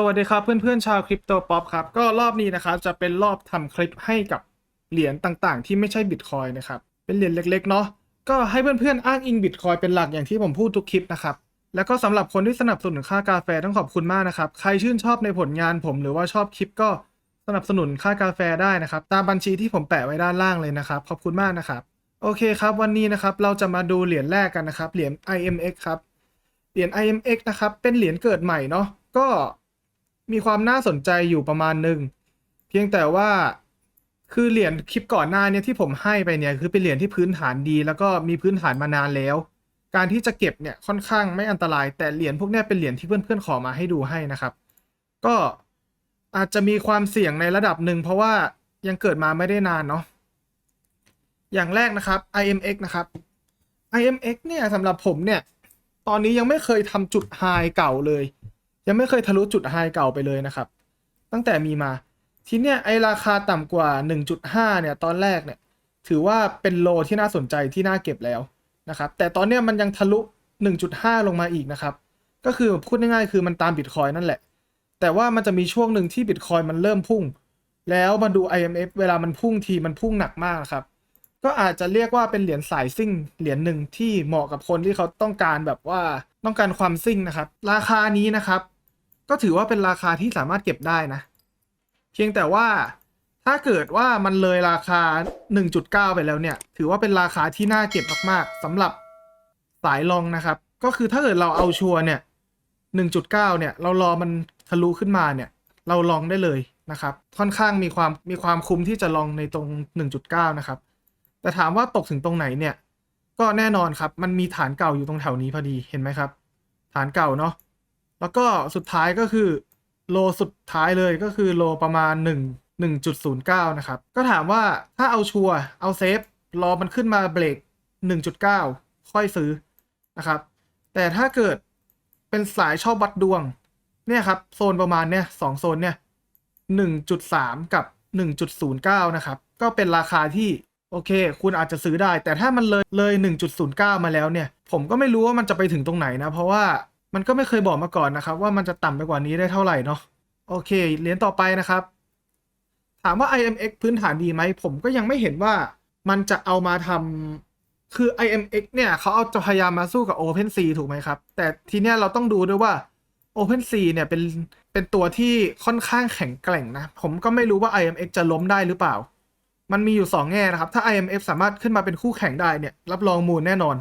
สวัสดีครับเพื่อนๆชาวคริปโตป๊อปครับก็รอบนี้นะครับจะเป็นรอบทำคลิปให้กับเหรียญต่างๆ ที่ไม่ใช่บิตคอยนะครับเป็นเหรียญเล็กๆเนาะก็ให้เพื่อนๆอ้างอิงบิตคอยเป็นหลักอย่างที่ผมพูดทุกคลิปนะครับแล้วก็สำหรับคนที่สนับสนุนค่ากาแฟต้องขอบคุณมากนะครับใครชื่นชอบในผลงานผมหรือว่าชอบคลิปก็สนับสนุนค่ากาแฟได้นะครับตามบัญชีที่ผมแปะไว้ด้านล่างเลยนะครับขอบคุณมากนะครับโอเคครับวันนี้นะครับเราจะมาดูเหรียญแรกกันนะครับเหรียญ IMX ครับเหรียญ IMX นะครับเป็นเหรียญเกิดใหม่เนาะก็ มีความน่าสนใจอยู่ประมาณหนึ่งเพียงแต่ว่าคือเหรียญคลิปก่อนหน้าเนี่ยที่ผมให้ไปเนี่ยคือเป็นเหรียญที่พื้นฐานดี แล้วก็มีพื้นฐานมานานแล้ว การที่จะเก็บเนี่ยค่อนข้างไม่อันตราย แต่เหรียญพวกนี้เป็นเหรียญที่เพื่อนๆขอมาให้ดูให้นะครับ ก็อาจจะมีความเสี่ยงในระดับหนึ่งเพราะว่ายังเกิดมาไม่ได้นานเนาะอย่างแรกนะครับ IMX นะครับ IMX เนี่ยสำหรับผมเนี่ย ตอนนี้ยังไม่เคยทำจุดไฮเก่าเลย ยังไม่เคยทะลุจุดไฮเก่าไปเลยนะครับ ตั้งแต่มีมาทีเนี้ยไอราคาต่ำกว่า 1.5 เนี่ยตอนแรกเนี่ยถือว่าเป็นโลที่น่าสนใจที่น่าเก็บแล้วนะครับแต่ตอนเนี้ยมันยังทะลุ 1.5 ลงมาอีกนะครับก็คือพูดง่ายๆคือมันตามบิตคอยนั่นแหละ แต่ว่ามันจะมีช่วงหนึ่งที่บิตคอยมันเริ่มพุ่ง แล้วมาดู IMF เวลามันพุ่งทีมันพุ่งหนักมากครับก็อาจจะเรียกว่าเป็นเหรียญสายซิ่งเหรียญหนึ่งที่เหมาะกับคนที่เขาต้องการแบบว่าต้องการความซิ่งนะครับ ราคานี้นะครับ ก็ถือว่าเป็นราคาที่สามารถเก็บได้นะ เพียงแต่ว่าถ้าเกิดว่ามันเลยราคา 1.9 ไปแล้วเนี่ย ถือว่าเป็นราคาที่น่าเก็บมากๆสำหรับสายลองนะครับ ก็คือถ้าเกิดเราเอาชัวร์เนี่ย 1.9 เนี่ย เรารอมันทะลุขึ้นมาเนี่ย เราลองได้เลยนะครับ ค่อนข้างมีความมีความคุ้มที่จะลองในตรง 1.9 นะครับ แต่ถามว่าตกถึงตรงไหนเนี่ย ก็แน่นอนครับ มันมีฐานเก่าอยู่ตรงแถวนี้พอดี เห็นไหมครับ ฐานเก่าเนาะ แล้วก็สุดท้ายก็คือโลสุดท้ายเลยก็คือโลประมาณ 1 1.09 นะครับ ก็ถามว่าถ้าเอาชัวร์เอาเซฟ รอมันขึ้นมาเบรก 1.9 ค่อยซื้อนะครับ แต่ถ้าเกิดเป็นสายชอบวัดดวง เนี่ยครับ โซนประมาณเนี่ยสองโซนเนี่ย 1.3 กับ 1.09 นะครับ ก็เป็นราคาที่โอเค คุณอาจจะซื้อได้ แต่ถ้ามันเลยเลย 1.09 มาแล้วเนี่ย ผมก็ไม่รู้ว่ามันจะไปถึงตรงไหนนะ เพราะว่า มันก็ไม่เคยบอกมาก่อนนะครับ ว่ามันจะต่ำไปกว่านี้ได้เท่าไหร่เนาะโอเคเหรียญต่อไปนะครับ ถามว่า IMX พื้นฐานดีไหมผมก็ยังไม่เห็นว่ามันจะเอามาทำคือ IMX เนี่ยเขาเอาจะพยายามมาสู้กับ OpenSea ถูกไหมครับ แต่ทีเนี้ยเราต้องดูด้วยว่า OpenSea เนี่ยเป็นเป็นตัวที่ค่อนข้างแข็งแกร่งนะ ผมก็ไม่รู้ว่า IMX จะล้มได้หรือเปล่า มันมีอยู่ 2 แง่นะครับ ถ้า IMF สามารถขึ้นมาเป็นคู่แข่งได้เนี่ยรับรองมูลแน่นอน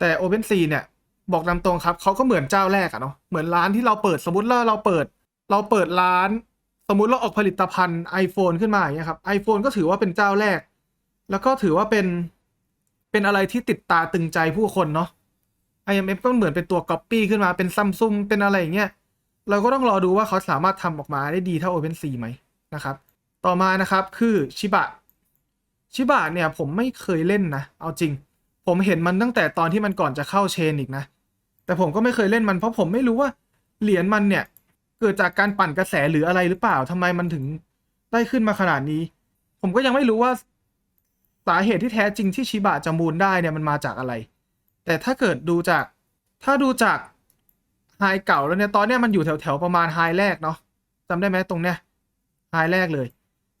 แต่ OpenSea เนี่ย บอกตามตรงครับเขาก็เหมือนเจ้าแรกอะเนาะเหมือนร้านที่เราเปิดสมมติว่าเราเปิด เราเปิดร้าน สมมติเราออกผลิตภัณฑ์ iPhone ขึ้นมาอย่างเงี้ยครับ iPhone ก็ถือว่าเป็นเจ้าแรก แล้วก็ถือว่าเป็นเป็นอะไรที่ติดตาตึงใจผู้คนเนาะ IMF ก็เหมือนเป็นตัวก๊อปปี้ขึ้นมาเป็นซัมซุงเป็นอะไรอย่างเงี้ยเราก็ต้องรอดูว่าเขาสามารถทำออกมาได้ดีเท่า OpenSea ไหมนะครับ ต่อมานะครับคือชิบะชิบะเนี่ยผมไม่เคยเล่นนะ เอาจริง ผมเห็นมันตั้งแต่ตอนที่มันก่อนจะเข้าเชนอีกนะ แต่ผมก็ไม่เคยเล่นมันเพราะผมไม่รู้ว่าเหรียญมันเนี่ย เกิดจากการปั่นกระแสหรืออะไรหรือเปล่าทำไมมันถึงได้ขึ้นมาขนาดนี้ ผมก็ยังไม่รู้ว่าสาเหตุที่แท้จริงที่ชิบะจะมูลได้เนี่ยมันมาจากอะไร แต่ถ้าเกิดดูจากถ้าดูจากไฮเก่าแล้วเนี่ยตอนเนี้ยมันอยู่แถวๆประมาณไฮแรกเนาะจำได้ไหมตรงเนี้ยไฮแรกเลย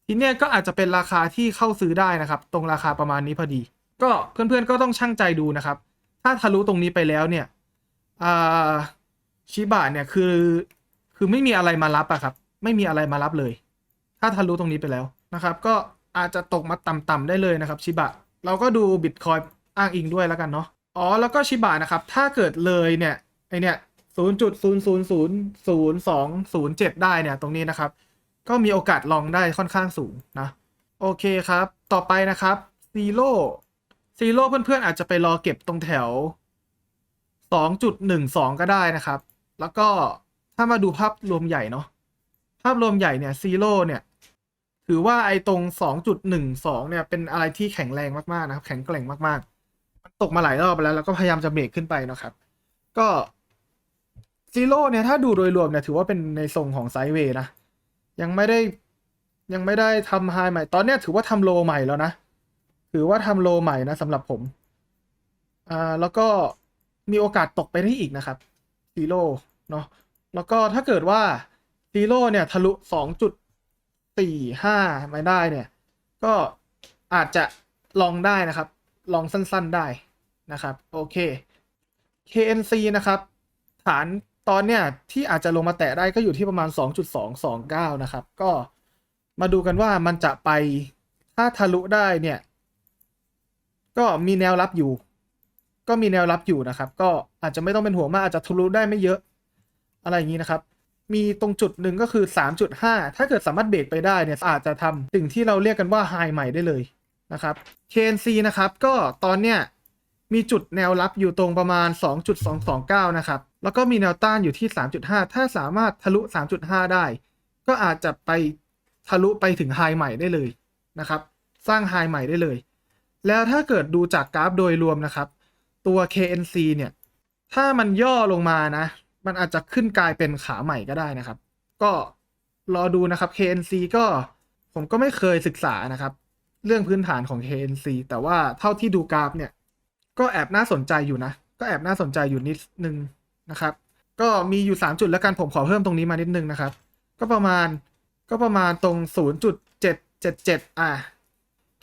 ทีเนี้ยก็อาจจะเป็นราคาที่เข้าซื้อได้นะครับ ตรงราคาประมาณนี้พอดี ก็เพื่อนๆก็ต้องชั่งใจดูนะครับ ถ้าทะลุตรงนี้ไปแล้วเนี่ย อ่าชิบะเนี่ยคือ คือไม่มีอะไรมารับอะครับ ไม่มีอะไรมารับเลย ถ้าทะลุตรงนี้ไปแล้วนะครับ ก็อาจจะตกมาต่ำๆได้เลยนะครับชิบะเราก็ดูบิตคอยอ้างอิงด้วยแล้วกันเนาะอ๋อแล้วก็ชิบะนะครับ ถ้าเกิดเลยเนี่ยไอเนี่ยศูนย์จุดศูนย์ศูนย์ศูนย์ศูนย์สองศูนย์เจ็ดได้เนี่ยตรงนี้นะครับ ก็มีโอกาสลองได้ค่อนข้างสูงนะโอเคครับ ต่อไปนะครับซีโร่ซีโร่เพื่อนๆอาจจะไปรอเก็บตรงแถว 2.12 ก็ได้นะครับ แล้วก็ถ้ามาดูภาพรวมใหญ่เนาะภาพรวมใหญ่เนี่ยซีโร่เนี่ยถือว่าไอ้ตรง 2.12 เนี่ย เป็นอะไรที่แข็งแรงมากๆนะครับ แข็งแกร่งมากๆมันตกมาหลายรอบแล้ว แล้วก็พยายามจะเบรกขึ้นไปนะครับ ก็ซีโร่เนี่ยถ้าดูโดยรวมเนี่ยถือว่าเป็นในทรงของไซด์เวย์นะ ยังไม่ได้ยังไม่ได้ทำไฮใหม่ ตอนเนี้ยถือว่าทำโลใหม่แล้วนะ ถือว่าทำโลใหม่นะสำหรับผม อ่าแล้วก็ มีโอกาสตกไปได้อีกนะครับซีโร่เนาะแล้วก็ถ้าเกิดว่าซีโร่เนี่ยทะลุ 2.45 ไม่ได้เนี่ย ก็อาจจะลองได้นะครับ ลองสั้นๆได้นะครับ โอเค KNC นะครับ ฐานตอนเนี้ยที่อาจจะลงมาแตะได้ก็อยู่ที่ประมาณ 2.229 นะครับ ก็มาดูกันว่ามันจะไปถ้าทะลุได้เนี่ย ก็มีแนวรับอยู่ ก็มีแนวรับอยู่นะครับ ก็อาจจะไม่ต้องเป็นห่วงมากอาจจะทะลุได้ไม่เยอะ อะไรอย่างนี้นะครับ มีตรงจุดหนึ่งก็คือ 3.5 ถ้าเกิดสามารถเบรกไปได้เนี่ยอาจจะทำสิ่งที่เราเรียกกันว่าไฮใหม่ได้เลยนะครับ KNC นะครับ ก็ตอนเนี้ยมีจุดแนวรับอยู่ตรงประมาณ 2.229 นะครับ แล้วก็มีแนวต้านอยู่ที่ 3.5 ถ้าสามารถทะลุ 3.5 ได้ ก็อาจจะไปทะลุไปถึงไฮใหม่ได้เลยนะครับ สร้างไฮใหม่ได้เลย แล้วถ้าเกิดดูจากกราฟโดยรวมนะครับ ตัว KNC เนี่ย ถ้ามันย่อลงมานะ มันอาจจะขึ้นกลายเป็นขาใหม่ก็ได้นะครับ ก็รอดูนะครับ KNC ก็ผมก็ไม่เคยศึกษานะครับ เรื่องพื้นฐานของ KNC แต่ว่าเท่าที่ดูกราฟเนี่ย ก็แอบน่าสนใจอยู่นะ ก็แอบน่าสนใจอยู่นิดนึงนะครับ ก็มีอยู่ 3 จุดแล้วกันผมขอเพิ่มตรงนี้มานิดนึงนะครับ ก็ประมาณก็ประมาณตรง 0.777อะ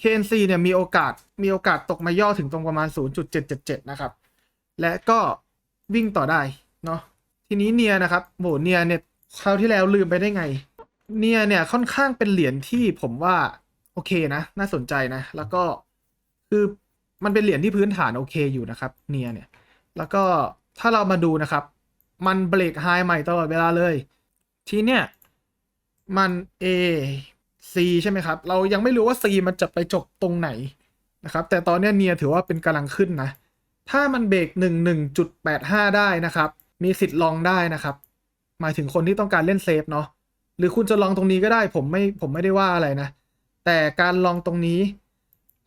KNC เนี่ยมีโอกาสมีโอกาสตกมาย่อถึงตรงประมาณ 0.777 นะครับ และก็วิ่งต่อได้เนาะทีนี้เนียนะครับโหเนียเนี่ยคราวที่แล้วลืมไปได้ไง เนียเนี่ยค่อนข้างเป็นเหรียญที่ผมว่าโอเคนะ น่าสนใจนะ แล้วก็คือมันเป็นเหรียญที่พื้นฐานโอเคอยู่นะครับเนียเนี่ยแล้วก็ถ้าเรามาดูนะครับ มันเบรกไฮใหม่ตลอดเวลาเลย ทีเนี้ยมัน A C ใช่ไหมครับ เรายังไม่รู้ว่า C มันจะไปจบตรงไหนนะครับ แต่ตอนนี้เนียถือว่าเป็นกำลังขึ้นนะ ถ้ามันเบรกหนึ่งหนึ่งจุดแปดห้าได้นะครับ มีสิทธิ์ลองได้นะครับ หมายถึงคนที่ต้องการเล่นเซฟเนาะ หรือคุณจะลองตรงนี้ก็ได้ ผมไม่ ผมไม่ได้ว่าอะไรนะ แต่การลองตรงนี้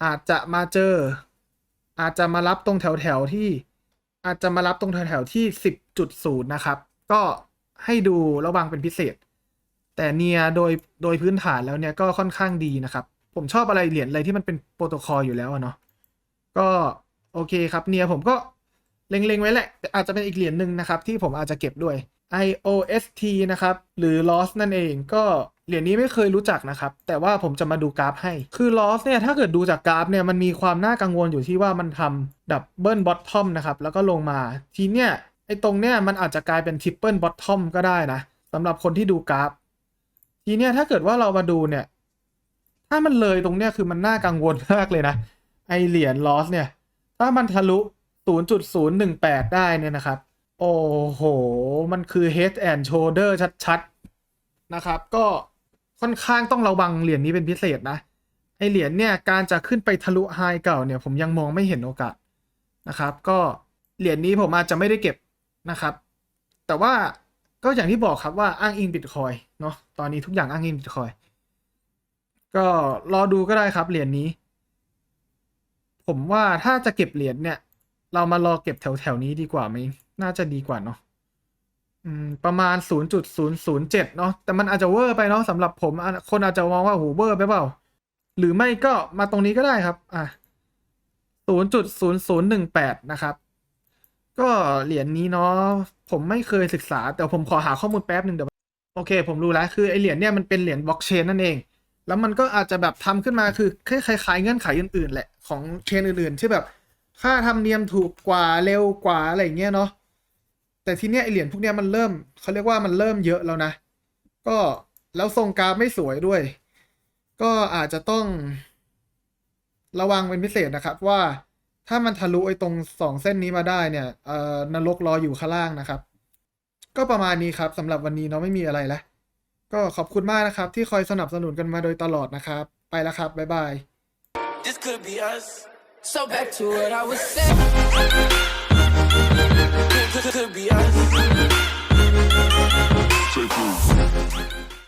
อาจจะมาเจอ อาจจะมารับตรงแถวแถวที่ อาจจะมารับตรงแถวแถวที่สิบจุดศูนย์นะครับ ก็ให้ดูระวังเป็นพิเศษ แต่เนียโดยโดยพื้นฐานแล้วเนี่ยก็ค่อนข้างดีนะครับ ผมชอบอะไรเหรียญอะไรที่มันเป็นโปรโตคอลอยู่แล้วเนาะก็โอเคครับเนียผมก็เล็งๆไว้แหละอาจจะเป็นอีกเหรียญหนึ่งนะครับ ที่ผมอาจจะเก็บด้วย IOST นะครับ หรือ Loss นั่นเองก็เหรียญนี้ไม่เคยรู้จักนะครับ แต่ว่าผมจะมาดูกราฟให้ คือ Loss เนี่ยถ้าเกิดดูจากกราฟเนี่ยมันมีความน่ากังวลอยู่ที่ว่ามันทำดับเบิลบอททอมนะครับ แล้วก็ลงมาทีเนี้ยไอ้ตรงเนี้ยมันอาจจะกลายเป็นทริปเปิลบอททอมก็ได้นะสำหรับคนที่ดูกราฟ ทีเนี้ยถ้าเกิดว่าเรามาดูเนี่ย ถ้ามันเลยตรงเนี้ยคือมันน่ากังวลมากเลยนะ ไอเหรียญ Loss เนี่ย ถ้ามันทะลุ 0.018 ได้เนี่ยนะครับ โอ้โห มันคือ head and shoulder ชัดๆ นะครับ ก็ค่อนข้างต้องระวังเหรียญนี้เป็นพิเศษนะ ไอเหรียญเนี่ย การจะขึ้นไปทะลุไฮเก่าเนี่ย ผมยังมองไม่เห็นโอกาสนะครับ ก็เหรียญนี้ผมอาจจะไม่ได้เก็บนะครับ แต่ว่า ก็อย่างที่บอกครับว่าอ้างอิงบิตคอยเนาะตอนนี้ทุกอย่างอ้างอิงบิตคอยก็รอดูก็ได้ครับเหรียญนี้ ผมว่าถ้าจะเก็บเหรียญเนี่ย เรามารอเก็บแถวแถวนี้ดีกว่าไหมน่าจะดีกว่าเนาะประมาณ 0.007 เนาะแต่มันอาจจะเวอร์ไปเนาะสำหรับผม คนอาจจะมองว่าโหเวอร์ไปเปล่า หรือไม่ก็มาตรงนี้ก็ได้ครับ อะ0.0018 นะครับ ก็เหรียญนี้เนาะผมไม่เคยศึกษา แต่ผมขอหาข้อมูลแป๊บหนึ่งเดี๋ยวโอเค ผมรู้แล้วคือไอเหรียญเนี่ยมันเป็นเหรียญบล็อกเชนนั่นเอง แล้วมันก็อาจจะแบบทำขึ้นมาคือคล้ายๆเงื่อนไขอื่นๆ แหละของเชนอื่นๆที่แบบ ค่าธรรมเนียมถูกกว่าเร็วกว่าอะไรเงี้ยเนาะแต่ทีเนี้ยไอเหรียญพวกเนี้ยมันเริ่มเขาเรียกว่ามันเริ่มเยอะแล้วนะ ก็แล้วทรงกราฟไม่สวยด้วย ก็อาจจะต้องระวังเป็นพิเศษนะครับว่า ถ้ามันทะลุไอ้ตรงสองเส้นนี้มาได้เนี่ยเอ่อนรกรออยู่ข้างล่างนะครับ ก็ประมาณนี้ครับสำหรับวันนี้เนาะไม่มีอะไรแล้วก็ขอบคุณมากนะครับ ที่คอยสนับสนุนกันมาโดยตลอดนะครับ ไปแล้วครับ บ๊ายบาย This could be us. So back to what I was saying. Could, could, could be us. Take move.